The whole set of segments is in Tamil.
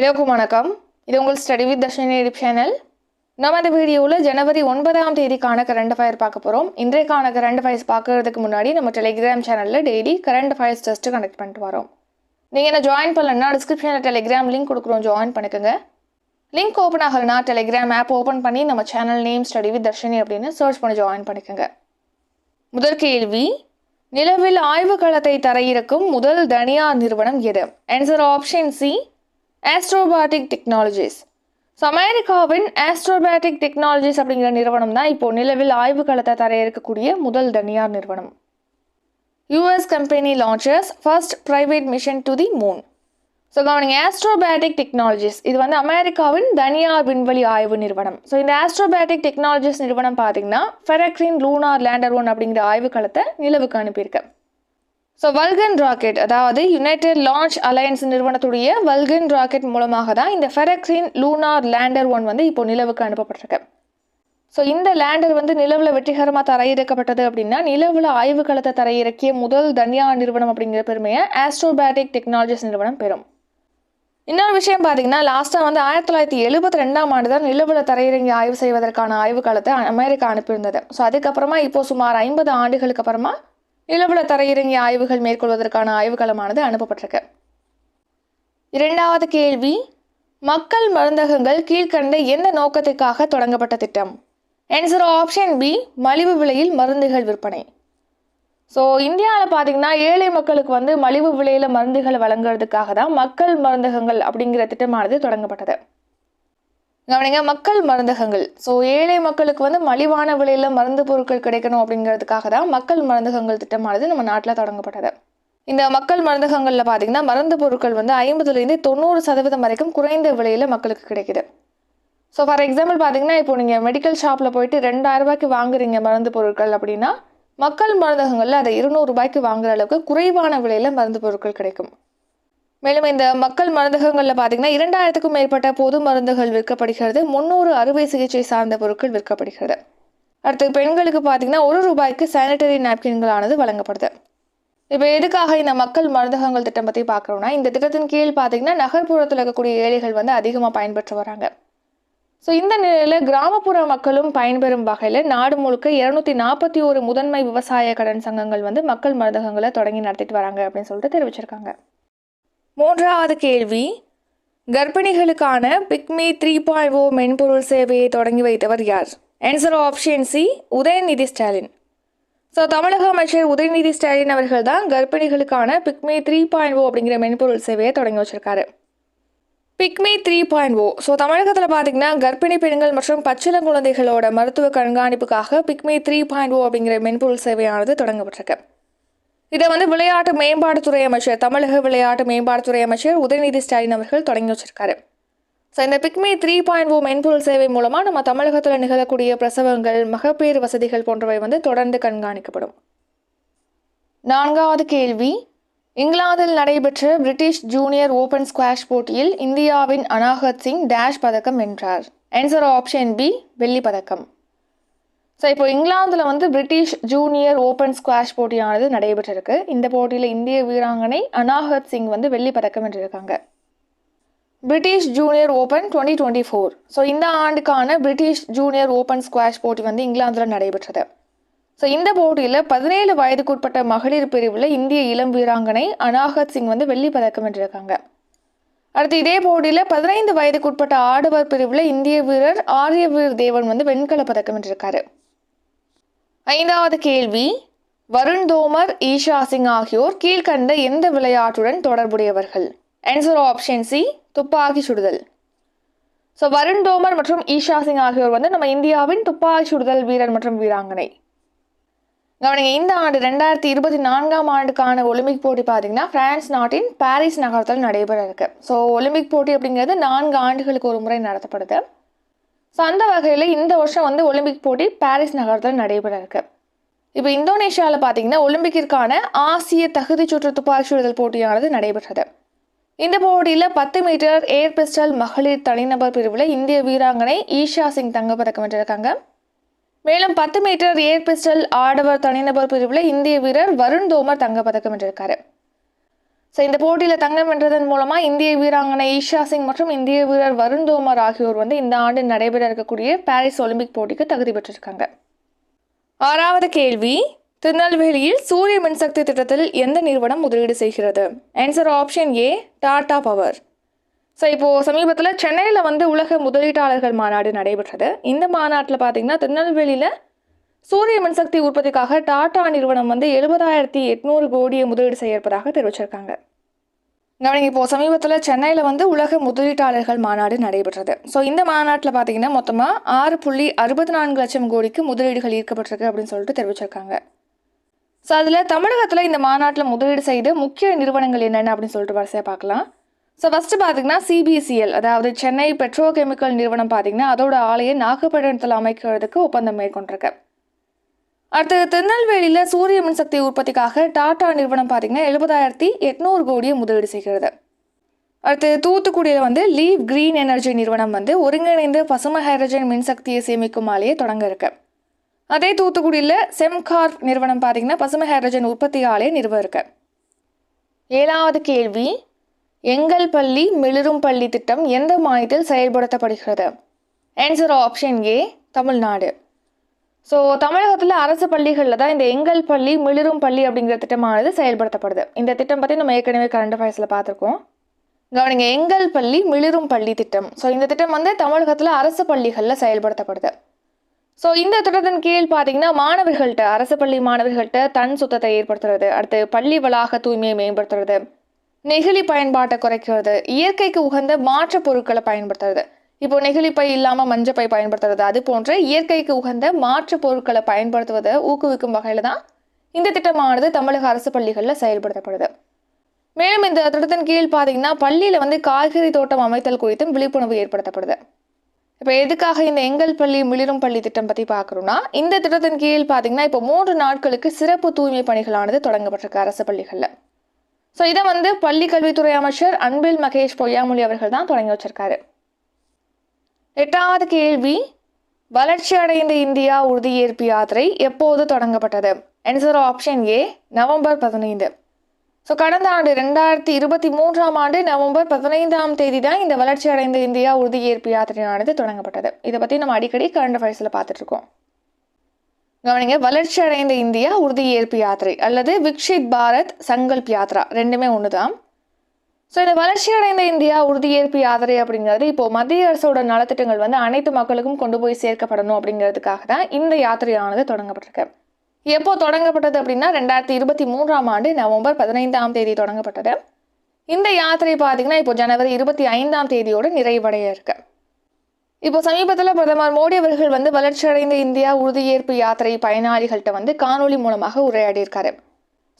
எல்லோருக்கும் வணக்கம். இது உங்கள் study with Darshini YouTube channel நம்ம இந்த வீடியோவில் ஜனவரி ஒன்பதாம் தேதிக்கான கரண்ட் அஃபயர் பார்க்க போகிறோம் இன்றைக்கான கரண்ட் அஃபயர்ஸ் பார்க்கறதுக்கு முன்னாடி நம்ம டெலிகிராம் சேனலில் daily current affairs test connect பண்ணிட்டு வரோம். நீங்கள் என்ன ஜாயின் பண்ணலன்னா டிஸ்கிரிப்ஷனில் டெலிகிராம் லிங்க் கொடுக்குறோம். ஜாயின் பண்ணிக்கோங்க. லிங்க் ஓப்பன் ஆகலைன்னா டெலிகிராம் ஆப் ஓப்பன் பண்ணி நம்ம channel name study with Darshini அப்படின்னு சர்ச் பண்ணி ஜாயின் பண்ணிக்கோங்க. முதல் கேள்வி நிலவில் ஆய்வுக்களத்தை தரையிறக்கும் முதல் தனியார் நிறுவனம் எது? Answer option C Astrobotic Technologies so அமெரிக்காவின் ஆஸ்ட்ரோபாட்டிக் டெக்னாலஜிஸ் அப்படிங்கிற நிறுவனம் தான் இப்போது நிலவில் ஆய்வுக்களத்தை தரையிறக்கக்கூடிய முதல் தனியார் நிறுவனம். US company launchers first private mission to the moon so கவனிங்க ஆஸ்ட்ரோபேட்டிக் டெக்னாலஜிஸ் இது வந்து அமெரிக்காவின் தனியார் விண்வெளி ஆய்வு நிறுவனம். ஸோ இந்த ஆஸ்ட்ரோபேட்டிக் டெக்னாலஜிஸ் நிறுவனம் பார்த்தீங்கன்னா ஃபெரக்ரின் லூனார் லேண்டர் ஒன் அப்படிங்கிற ஆய்வுக்களத்தை நிலவுக்கு அனுப்பியிருக்கேன் ஸோ வல்கன் ராக்கெட் அதாவது யுனைடெட் லான்ச் அலையன்ஸ் நிறுவனத்துடைய வல்கன் ராக்கெட் மூலமாக தான் இந்த ஃபெரக்ஸின் லூனார் லேண்டர் ஒன் வந்து இப்போ நிலவுக்கு அனுப்பப்பட்டிருக்கு. ஸோ இந்த லேண்டர் வந்து நிலவில் வெற்றிகரமாக தரையிறக்கப்பட்டது அப்படின்னா நிலவில் ஆய்வுக்களத்தை தரையிறக்கிய முதல் தனியார் நிறுவனம் அப்படிங்கிற பெருமையை ஆஸ்ட்ரோபேட்டிக் டெக்னாலஜிஸ் நிறுவனம் பெறும். இன்னொரு விஷயம் பார்த்தீங்கன்னா லாஸ்ட்டாக வந்து ஆயிரத்தி தொள்ளாயிரத்தி எழுபத்தி ரெண்டாம் ஆண்டு தான் நிலவில் தரையிறங்கி ஆய்வு செய்வதற்கான ஆய்வு காலத்தை அமெரிக்கா அனுப்பியிருந்தது. ஸோ அதுக்கப்புறமா இப்போ சுமார் ஐம்பது ஆண்டுகளுக்கு அப்புறமா இலவல தரையிறங்கி ஆய்வுகள் மேற்கொள்வதற்கான ஆய்வுகளமானது அனுப்பப்பட்டிருக்கு. இரண்டாவது கேள்வி மக்கள் மருந்தகங்கள் கீழ்கண்ட எந்த நோக்கத்திற்காக தொடங்கப்பட்ட திட்டம்? ஆன்சர் ஆப்ஷன் பி மலிவு விலையில் மருந்துகள் விற்பனை. ஸோ இந்தியாவில் பார்த்தீங்கன்னா ஏழை மக்களுக்கு வந்து மலிவு விலையில் மருந்துகளை வழங்குறதுக்காக தான் மக்கள் மருந்தகங்கள் அப்படிங்கிற திட்டமானது தொடங்கப்பட்டது. கவனிங்க மக்கள் மருந்தகங்கள். ஸோ ஏழை மக்களுக்கு வந்து மலிவான விலையில் மருந்து பொருட்கள் கிடைக்கணும் அப்படிங்கிறதுக்காக தான் மக்கள் மருந்தகங்கள் திட்டமானது நம்ம நாட்டில் தொடங்கப்பட்டது. இந்த மக்கள் மருந்தகங்களில் பார்த்தீங்கன்னா மருந்து பொருட்கள் வந்து ஐம்பதுலேருந்து தொண்ணூறு சதவீதம் வரைக்கும் குறைந்த விலையில் மக்களுக்கு கிடைக்குது. ஸோ ஃபார் எக்ஸாம்பிள் பார்த்தீங்கன்னா இப்போ நீங்கள் மெடிக்கல் ஷாப்பில் போயிட்டு ரெண்டாயிரம் ரூபாய்க்கு வாங்குறீங்க மருந்து பொருட்கள் அப்படின்னா மக்கள் மருந்தகங்களில் அதை இருநூறு ரூபாய்க்கு வாங்குற அளவுக்கு குறைவான விலையில் மருந்து பொருட்கள் கிடைக்கும். மேலும் இந்த மக்கள் மருந்தகங்களில் பார்த்தீங்கன்னா இரண்டாயிரத்துக்கும் மேற்பட்ட பொது மருந்துகள் விற்கப்படுகிறது. முன்னூறு அறுவை சிகிச்சை சார்ந்த பொருட்கள் விற்கப்படுகிறது. அடுத்து பெண்களுக்கு பார்த்தீங்கன்னா ஒரு ரூபாய்க்கு சானிட்டரி நாப்கின்களானது வழங்கப்படுது. இப்போ எதுக்காக இந்த மக்கள் மருந்தகங்கள் திட்டம் பற்றி பார்க்குறோம்னா இந்த திட்டத்தின் கீழ் பார்த்தீங்கன்னா நகர்ப்புறத்தில் இருக்கக்கூடிய ஏழைகள் வந்து அதிகமாக பயன்பெற்று வராங்க. ஸோ இந்த நிலையில் கிராமப்புற மக்களும் பயன்பெறும் வகையில் நாடு முழுக்க இருநூத்தி நாற்பத்தி ஒரு முதன்மை விவசாய கடன் சங்கங்கள் வந்து மக்கள் மருந்தகங்களை தொடங்கி நடத்திட்டு வராங்க அப்படின்னு சொல்லிட்டு தெரிவிச்சிருக்காங்க. மூன்றாவது கேள்வி. கர்ப்பிணிகளுக்கான பிக்மி த்ரீ பாயிண்ட் ஓ மென்பொருள் சேவையை தொடங்கி வைத்தவர் யார்? Answer option C Udhayanidhi Stalin. So தமிழக அமைச்சர் உதயநிதி ஸ்டாலின் அவர்கள் தான் கர்ப்பிணிகளுக்கான பிக்மி த்ரீ பாயிண்ட் ஓ அப்படிங்கிற மென்பொருள் சேவையை தொடங்கி வச்சிருக்காரு. PICME three point O. So தமிழகத்தில் பார்த்தீங்கன்னா கர்ப்பிணி பெண்கள் மற்றும் பச்சிளம் குழந்தைகளோட மருத்துவ கண்காணிப்புக்காக பிக்மி த்ரீ பாயிண்ட் ஓ அப்படிங்கிற மென்பொருள் சேவையானது தொடங்கப்பட்டிருக்கு. இதை வந்து விளையாட்டு மேம்பாட்டுத்துறை அமைச்சர் தமிழக விளையாட்டு மேம்பாட்டுத்துறை அமைச்சர் உதயநிதி ஸ்டாலின் அவர்கள் தொடங்கி வச்சிருக்காரு. ஸோ இந்த பிக்மி த்ரீ பாயிண்ட் ஓ மென்பொருள் சேவை மூலமாக நம்ம தமிழகத்தில் நிகழக்கூடிய பிரசவங்கள் மகப்பேறு வசதிகள் போன்றவை வந்து தொடர்ந்து கண்காணிக்கப்படும். நான்காவது கேள்வி. இங்கிலாந்தில் நடைபெற்ற பிரிட்டிஷ் ஜூனியர் ஓபன் ஸ்குவாஷ் போட்டியில் இந்தியாவின் அனாகத் சிங் டேஷ் பதக்கம் வென்றார். ஆன்சர் ஆப்ஷன் பி வெள்ளி பதக்கம். ஸோ இப்போ இங்கிலாந்தில் வந்து பிரிட்டிஷ் ஜூனியர் ஓப்பன் ஸ்குவாஷ் போட்டியானது நடைபெற்றிருக்கு. இந்த போட்டியில் இந்திய வீராங்கனை அனாஹத் சிங் வந்து வெள்ளி பதக்கம் வென்றிருக்காங்க. British Junior Open twenty twenty four so இந்த ஆண்டுக்கான பிரிட்டிஷ் ஜூனியர் ஓப்பன் ஸ்குவாஷ் போட்டி வந்து இங்கிலாந்தில் நடைபெற்றது. ஸோ இந்த போட்டியில் பதினேழு வயதுக்குட்பட்ட மகளிர் பிரிவில் இந்திய இளம் வீராங்கனை அனாகத் சிங் வந்து வெள்ளி பதக்கம் வென்றிருக்காங்க. அடுத்து இதே போட்டியில் பதினைந்து வயதுக்குட்பட்ட ஆடவர் பிரிவில் இந்திய வீரர் ஆரியவீர் தேவன் வந்து வெண்கல பதக்கம் வென்றிருக்காரு. ஐந்தாவது கேள்வி வருண் தோமர் ஈஷா சிங் ஆகியோர் கீழ்கண்ட எந்த விளையாட்டுடன் தொடர்புடையவர்கள்? ஆன்சர் ஆப்ஷன் சி துப்பாக்கி சுடுதல். ஸோ வருண் தோமர் மற்றும் ஈஷா சிங் ஆகியோர் வந்து நம்ம இந்தியாவின் துப்பாக்கி சுடுதல் வீரர் மற்றும் வீராங்கனை. கவனிங்க இந்த ஆண்டு ரெண்டாயிரத்தி இருபத்தி நான்காம் ஆண்டுக்கான ஒலிம்பிக் போட்டி பார்த்தீங்கன்னா பிரான்ஸ் நாட்டின் பாரிஸ் நகரத்தில் நடைபெற இருக்கு. ஸோ ஒலிம்பிக் போட்டி அப்படிங்கிறது நான்கு ஆண்டுகளுக்கு ஒரு முறை நடத்தப்படுது. ஸோ அந்த வகையில் இந்த வருஷம் வந்து ஒலிம்பிக் போட்டி பாரிஸ் நகரத்தில் நடைபெற இருக்கு. இப்போ இந்தோனேஷியாவில் பார்த்தீங்கன்னா ஒலிம்பிக்கிற்கான ஆசிய தகுதி சுற்று துப்பாக்கி சுடுதல் போட்டியானது நடைபெற்றது. இந்த போட்டியில் பத்து மீட்டர் ஏர் பிஸ்டல் மகளிர் தனிநபர் பிரிவில் இந்திய வீராங்கனை ஈஷா சிங் தங்கப்பதக்கம் வென்றிருக்காங்க. மேலும் பத்து மீட்டர் ஏர் பிஸ்டல் ஆடவர் தனிநபர் பிரிவில் இந்திய வீரர் வருண் தோமர் தங்கப்பதக்கம் வென்றிருக்காரு. ஸோ இந்த போட்டியில் தங்கம் வென்றதன் மூலமாக இந்திய வீராங்கனை ஈஷா சிங் மற்றும் இந்திய வீரர் வருண் தோமர் ஆகியோர் வந்து இந்த ஆண்டு நடைபெற இருக்கக்கூடிய பாரிஸ் ஒலிம்பிக் போட்டிக்கு தகுதி பெற்றிருக்காங்க. ஆறாவது கேள்வி திருநெல்வேலியில் சூரிய மின்சக்தி திட்டத்தில் எந்த நிறுவனம் முதலீடு செய்கிறது? Answer option A Tata Power so இப்போது சமீபத்தில் சென்னையில் வந்து உலக முதலீட்டாளர்கள் மாநாடு நடைபெற்றது. இந்த மாநாட்டில் பார்த்தீங்கன்னா திருநெல்வேலியில் சூரிய மின்சக்தி உற்பத்திக்காக டாடா நிறுவனம் வந்து எழுபதாயிரத்தி எட்நூறு கோடியை முதலீடு செய்ய இருப்பதாக தெரிவிச்சிருக்காங்க. கவனிங்க இப்போ சமீபத்தில் சென்னையில் வந்து உலக முதலீட்டாளர்கள் மாநாடு நடைபெற்றது. ஸோ இந்த மாநாட்டில் பார்த்தீங்கன்னா மொத்தமாக ஆறு புள்ளி அறுபத்தி நான்கு லட்சம் கோடிக்கு முதலீடுகள் ஈர்க்கப்பட்டிருக்கு அப்படின்னு சொல்லிட்டு தெரிவிச்சிருக்காங்க. ஸோ அதில் தமிழகத்தில் இந்த மாநாட்டில் முதலீடு செய்த முக்கிய நிறுவனங்கள் என்னென்ன அப்படின்னு சொல்லிட்டு வரிசையாக பார்க்கலாம் ஸோ ஃபஸ்ட்டு பார்த்தீங்கன்னா சிபிசிஎல் அதாவது சென்னை பெட்ரோ கெமிக்கல் நிறுவனம் பார்த்தீங்கன்னா அதோட ஆலையை நாகப்பட்டினத்தில் அமைக்கிறதுக்கு ஒப்பந்தம் மேற்கொண்டிருக்கு. அடுத்தது திருநெல்வேலியில் சூரிய மின்சக்தி உற்பத்திக்காக டாடா நிறுவனம் பார்த்தீங்கன்னா எழுபதாயிரத்தி எட்நூறு கோடியை முதலீடு செய்கிறது. அடுத்து தூத்துக்குடியில் வந்து லீவ் கிரீன் எனர்ஜி நிறுவனம் வந்து ஒருங்கிணைந்து பசுமை ஹைட்ரஜன் மின்சக்தியை சேமிக்கும் ஆலையை தொடங்க இருக்கு. அதே தூத்துக்குடியில் செம்கார் நிறுவனம் பார்த்தீங்கன்னா பசுமை ஹைட்ரஜன் உற்பத்தி ஆலையை நிறுவ இருக்கு. ஏழாவது கேள்வி எங்கள் பள்ளி மிளிரும் பள்ளி திட்டம் எந்த மாநிலத்தில் செயல்படுத்தப்படுகிறது? Answer option A Tamil Nadu. So தமிழகத்தில் அரசு பள்ளிகளில் தான் இந்த எங்கள் பள்ளி மிளிரும் பள்ளி அப்படிங்கிற திட்டமானது செயல்படுத்தப்படுது. இந்த திட்டம் பற்றி நம்ம ஏற்கனவே கரண்ட் அஃபேர்ஸில் பார்த்துருக்கோம். கவனிங்க எங்கள் பள்ளி மிளிரும் பள்ளி திட்டம். ஸோ இந்த திட்டம் வந்து தமிழகத்தில் அரசு பள்ளிகளில் செயல்படுத்தப்படுது. ஸோ இந்த திட்டத்தின் கீழ் பார்த்தீங்கன்னா மாணவர்கள்ட்ட அரசு பள்ளி மாணவர்கள்ட்ட தன் சுத்தத்தை ஏற்படுத்துறது அடுத்து பள்ளி வளாக தூய்மையை மேம்படுத்துறது நெகிழி பயன்பாட்டை குறைக்கிறது இயற்கைக்கு உகந்த மாற்று பொருட்களை பயன்படுத்துறது. இப்போ நெகிழிப்பை இல்லாமல் மஞ்சள் பை பயன்படுத்துறது அது போன்ற இயற்கைக்கு உகந்த மாற்று பொருட்களை பயன்படுத்துவதை ஊக்குவிக்கும் வகையில் தான் இந்த திட்டமானது தமிழக அரசு பள்ளிகளில் செயல்படுத்தப்படுது. மேலும் இந்த திட்டத்தின் கீழ் பார்த்தீங்கன்னா பள்ளியில் வந்து காய்கறி தோட்டம் அமைத்தல் குறித்தும் விழிப்புணர்வு ஏற்படுத்தப்படுது. இப்போ எதுக்காக இந்த எங்கள் பள்ளி மிளிரும் பள்ளி திட்டம் பற்றி பார்க்குறோம்னா இந்த திட்டத்தின் கீழ் பார்த்தீங்கன்னா இப்போ மூன்று நாட்களுக்கு சிறப்பு தூய்மை பணிகளானது தொடங்கப்பட்டிருக்கு அரசு பள்ளிகளில். ஸோ இதை வந்து பள்ளி கல்வித்துறை அமைச்சர் அன்பில் மகேஷ் பொய்யாமொழி அவர்கள் தான் தொடங்கி வச்சிருக்காரு. எட்டாவது கேள்வி. வளர்ச்சி அடைந்த இந்தியா உறுதியேற்பு யாத்திரை எப்போது தொடங்கப்பட்டது? ஆன்சர் ஆப்ஷன் ஏ நவம்பர் பதினைந்து. ஸோ கடந்த ஆண்டு ரெண்டாயிரத்தி இருபத்தி மூன்றாம் ஆண்டு நவம்பர் பதினைந்தாம் தேதி தான் இந்த வளர்ச்சி அடைந்த இந்தியா உறுதியேற்பு யாத்திரையானது தொடங்கப்பட்டது. இதை பற்றி நம்ம அடிக்கடி கரண்ட் அஃபேர்ஸில் பார்த்துட்ருக்கோம் கவனிங்க வளர்ச்சி அடைந்த இந்தியா உறுதியேற்பு யாத்திரை அல்லது விக்ஷித் பாரத் சங்கல்ப் யாத்ரா ரெண்டுமே ஒன்று தான் ஸோ இந்த வளர்ச்சி அடைந்த இந்தியா உறுதியேற்பு யாத்திரை அப்படிங்கிறது இப்போ மத்திய அரசோட நலத்திட்டங்கள் வந்து அனைத்து மக்களுக்கும் கொண்டு போய் சேர்க்கப்படணும் அப்படிங்கிறதுக்காக தான் இந்த யாத்திரையானது தொடங்கப்பட்டிருக்கு. எப்போ தொடங்கப்பட்டது அப்படின்னா ரெண்டாயிரத்தி இருபத்தி மூன்றாம் ஆண்டு நவம்பர் பதினைந்தாம் தேதி தொடங்கப்பட்டது. இந்த யாத்திரை பார்த்தீங்கன்னா இப்போ ஜனவரி இருபத்தி ஐந்தாம் தேதியோடு நிறைவடைய இருக்கு. இப்போ சமீபத்தில் பிரதமர் மோடி அவர்கள் வந்து வளர்ச்சியடைந்த இந்தியா உறுதியேற்பு யாத்திரை பயனாளிகள்கிட்ட வந்து காணொலி மூலமாக உரையாடியிருக்காரு.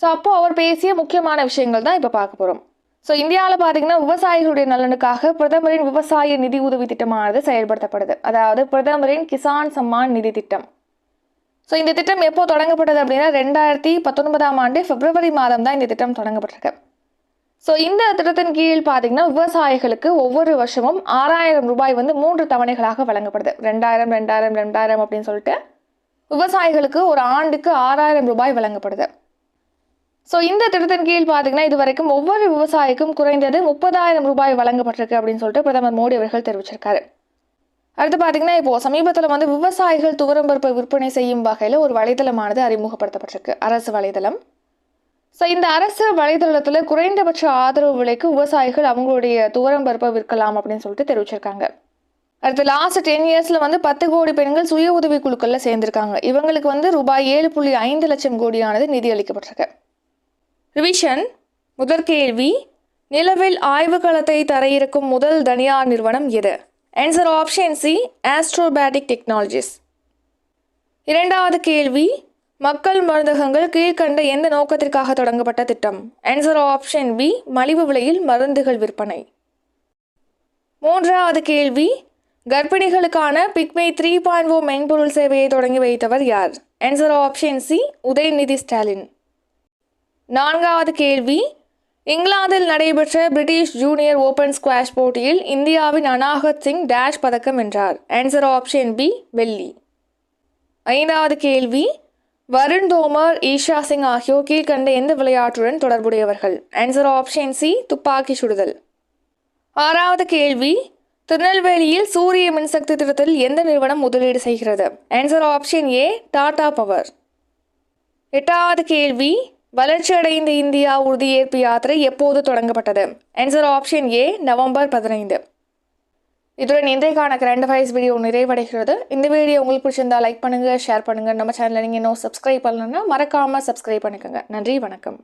ஸோ அப்போ அவர் பேசிய முக்கியமான விஷயங்கள் தான் இப்போ பார்க்க போகிறோம் ஸோ இந்தியாவில் பார்த்தீங்கன்னா விவசாயிகளுடைய நலனுக்காக பிரதமரின் விவசாய நிதி உதவி திட்டமானது செயல்படுத்தப்படுது. அதாவது பிரதமரின் கிசான் சம்மான் நிதி திட்டம். ஸோ இந்த திட்டம் எப்போ தொடங்கப்பட்டது அப்படின்னா ரெண்டாயிரத்தி பத்தொன்பதாம் ஆண்டு பிப்ரவரி மாதம் தான் இந்த திட்டம் தொடங்கப்பட்டிருக்கு. ஸோ இந்த திட்டத்தின் கீழ் பார்த்தீங்கன்னா விவசாயிகளுக்கு ஒவ்வொரு வருஷமும் ஆறாயிரம் ரூபாய் வந்து மூன்று தவணைகளாக வழங்கப்படுது. ரெண்டாயிரம் ரெண்டாயிரம் ரெண்டாயிரம் அப்படின்னு சொல்லிட்டு விவசாயிகளுக்கு ஒரு ஆண்டுக்கு ஆறாயிரம் ரூபாய் வழங்கப்படுது. ஸோ இந்த திட்டத்தின் கீழ் பார்த்தீங்கன்னா இது வரைக்கும் ஒவ்வொரு விவசாயிக்கும் குறைந்தது முப்பதாயிரம் ரூபாய் வழங்கப்பட்டிருக்கு அப்படின்னு சொல்லிட்டு பிரதமர் மோடி அவர்கள் தெரிவிச்சிருக்காரு. அடுத்து பார்த்தீங்கன்னா இப்போ சமீபத்தில் வந்து விவசாயிகள் துவரம் பருப்பை விற்பனை செய்யும் வகையில் ஒரு வலைதளமானது அறிமுகப்படுத்தப்பட்டிருக்கு. அரசு வலைதளம். ஸோ இந்த அரசு வலைதளத்தில் குறைந்தபட்ச ஆதரவு விலைக்கு விவசாயிகள் அவங்களுடைய துவரம் பருப்பை விற்கலாம் அப்படின்னு சொல்லிட்டு தெரிவிச்சிருக்காங்க. அடுத்து லாஸ்ட் டென் இயர்ஸில் வந்து பத்து கோடி பெண்கள் சுய உதவி குழுக்களில் சேர்ந்திருக்காங்க. இவங்களுக்கு வந்து ரூபாய் ஏழு புள்ளி ஐந்து லட்சம் கோடியானது நிதி அளிக்கப்பட்டிருக்கு. ரிவிஷன் முதற் கேள்வி நிலவில் ஆய்வுக்களத்தை தரையிறக்கும் முதல் தனியார் நிறுவனம் எது? Answer option C Astrobotic Technologies இரண்டாவது கேள்வி மக்கள் மருந்தகங்கள் கீழ்கண்ட எந்த நோக்கத்திற்காக தொடங்கப்பட்ட திட்டம்? ஆன்சர் ஆப்ஷன் பி மலிவு விலையில் மருந்துகள் விற்பனை. மூன்றாவது கேள்வி கர்ப்பிணிகளுக்கான பிக்மே த்ரீ பாயிண்ட் ஓ மென்பொருள் சேவையை தொடங்கி வைத்தவர் யார்? Answer option C Udhayanidhi Stalin நான்காவது கேள்வி. இங்கிலாந்தில் நடைபெற்ற பிரிட்டிஷ் ஜூனியர் ஓபன் ஸ்குவாஷ் போட்டியில் இந்தியாவின் அனாகத் சிங் டேஷ் பதக்கம் வென்றார். ஆன்சர் ஆப்ஷன் பி வெள்ளி. ஐந்தாவது கேள்வி. வருண் தோமர் ஈஷா சிங் ஆகியோர் கீழ்கண்ட எந்த விளையாட்டுடன் தொடர்புடையவர்கள்? ஆன்சர் ஆப்ஷன் சி துப்பாக்கி சுடுதல். ஆறாவது கேள்வி. திருநெல்வேலியில் சூரிய மின்சக்தி திட்டத்தில் எந்த நிறுவனம் முதலீடு செய்கிறது? Answer option A Tata Power. எட்டாவது கேள்வி. வளர்ச்சியடைந்த இந்தியா உறுதியேற்பு யாத்திரை எப்போது தொடங்கப்பட்டது? ஆன்சர் ஆப்ஷன் ஏ நவம்பர் பதினைந்து. இதுடன் இன்றைக்கான கரண்ட் அஃபேர்ஸ் வீடியோ நிறைவடைகிறது. இந்த வீடியோ உங்களுக்கு பிடிச்சிருந்தா லைக் பண்ணுங்கள் ஷேர் பண்ணுங்கள் நம்ம சேனலில் நீங்கள் இன்னும் சப்ஸ்கிரைப் பண்ணலன்னா மறக்காமல் சப்ஸ்கிரைப் பண்ணிக்கோங்க. நன்றி வணக்கம்.